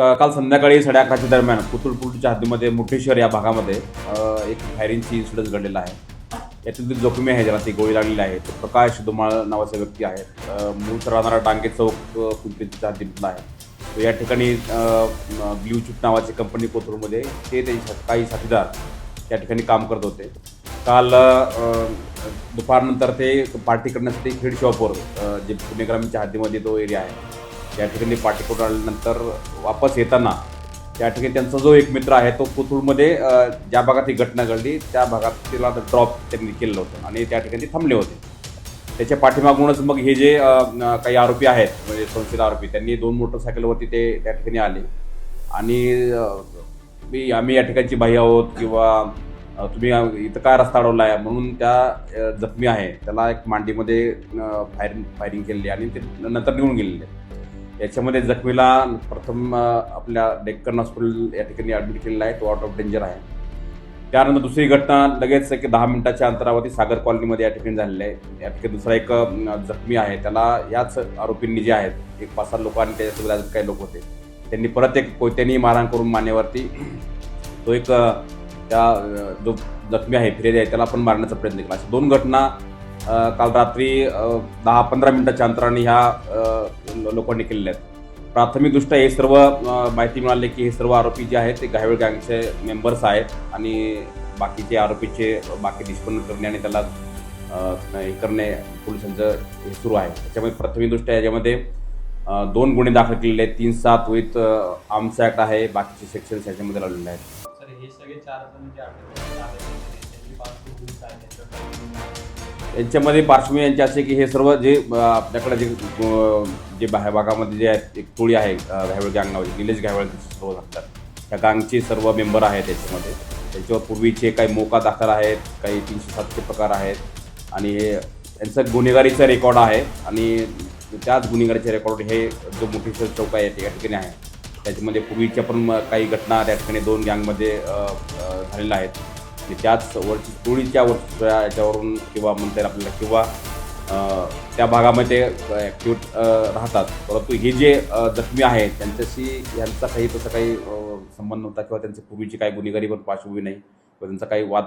का- काल संध्याकाळी साडे अकराच्या दरम्यान कुतुळपूरच्या हद्दीमध्ये मुठेश्वर या भागामध्ये एक फायरिंगची इन्सिडन्स घडलेला आहे. यातील जी जोखमी आहे ज्याला ती गोळी लागलेली आहे तो प्रकाश दुमाळ नावाचा व्यक्ती आहे. मूळ मूळचा राहणारा डांगे चौक अ, पिंपरीच्या हद्दीतला आहे. या ठिकाणी ब्ल्यू नावाची कंपनी कोथरूडमध्ये ते त्यांचे काही साथीदार त्या ठिकाणी काम करत होते. काल दुपारनंतर ते पार्टी करण्यासाठी खेड शॉपवर जे पुणे ग्रामीणच्या हद्दीमध्ये तो एरिया आहे त्या ठिकाणी पार्टी आल्यानंतर वापस येताना त्या ठिकाणी त्यांचा जो एक मित्र आहे तो कोथरूडमध्ये ज्या भागात ही घटना घडली त्या भागात तिला ड्रॉप त्यांनी केलेलं होतं आणि त्या ठिकाणी थांबले होते. त्याच्या पाठीमागूनच मग हे जे काही आरोपी आहेत म्हणजे संशयित आरोपी त्यांनी दोन मोटरसायकलवरती ते त्या ठिकाणी आले. आणि मी आम्ही या ठिकाणची बाई आहोत किंवा तुम्ही इथं काय रस्ता अडवला आहे म्हणून त्या जखमी आहे. त्याला एक मांडीमध्ये फायरिंग फायरिंग केलेली आणि ते नंतर निघून गेलेले याच्यामध्ये जखमीला प्रथम आपल्या डेक्कन हॉस्पिटल या ठिकाणी ॲडमिट केलेला आहे. तो आउट ऑफ डेंजर आहे. त्यानंतर दुसरी घटना लगेच एक दहा मिनिटाच्या अंतरावरती सागर कॉलनीमध्ये या ठिकाणी झालेली आहे. या ठिकाणी दुसरा एक जखमी आहे. त्याला याच आरोपींनी जे आहेत एक पाच सात लोक आणि त्याच्यासोबत अजून काही लोक होते. त्यांनी परत एक कोयत्यानी मारहाण करून मानेवरती तो एक त्या जो जखमी आहे फिर्यादी आहे त्याला पण मारण्याचा प्रयत्न केला. अशा दोन घटना काल रात्री दहा पंधरा मिनिटाच्या अंतराने ह्या लोकांनी केलेल्या आहेत. प्राथमिकदृष्ट्या हे सर्व माहिती मिळाली की हे सर्व आरोपी जे आहेत ते घायवळ गँगचे मेंबर्स आहेत आणि बाकीचे आरोपीचे बाकी निष्पन्न करणे आणि त्याला हे करणे पोलिसांचं हे सुरू आहे. त्याच्यामुळे प्राथमिकदृष्ट्या याच्यामध्ये दोन गुन्हे दाखल केलेले आहेत. तीन सात विथ आर्म्स ॲक्ट आहे बाकीचे सेक्शन्स याच्यामध्ये लावलेले आहेत. यांच्यामध्ये पार्श्वभूमी यांची असे की हे सर्व जे आपल्याकडे जे जे बाहेर भागामध्ये जे आहेत एक टोळी आहे अ, घायवळ गँग नावाची निलेश घायवळ सर्व लागतात त्या गँगचे सर्व मेंबर आहेत त्याच्यामध्ये. त्यांच्यावर पूर्वीचे काही मोका दाखल आहेत काही तीनशे सातशे प्रकार आहेत. आणि हे यांचं गुन्हेगारीचा रेकॉर्ड आहे. आणि त्याच गुन्हेगारीचे रेकॉर्ड हे जो मोठेश्वर चौक आहे त्या ठिकाणी आहे. त्याच्यामध्ये पूर्वीच्या पण काही घटना त्या ठिकाणी दोन गँगमध्ये झालेल्या आहेत. आणि त्याच वरची टोळीच्या वरच्या याच्यावरून किंवा म्हणता येईल आपल्याला किंवा त्या भागामध्ये ॲक्टिव्ह राहतात. परंतु हे जे जखमी आहेत त्यांच्याशी यांचा काही तसा काही संबंध नव्हता किंवा त्यांची पूर्वीची काही गुन्हेगारी पण पार्श्वभूमी नाही. किंवा त्यांचा काही वाद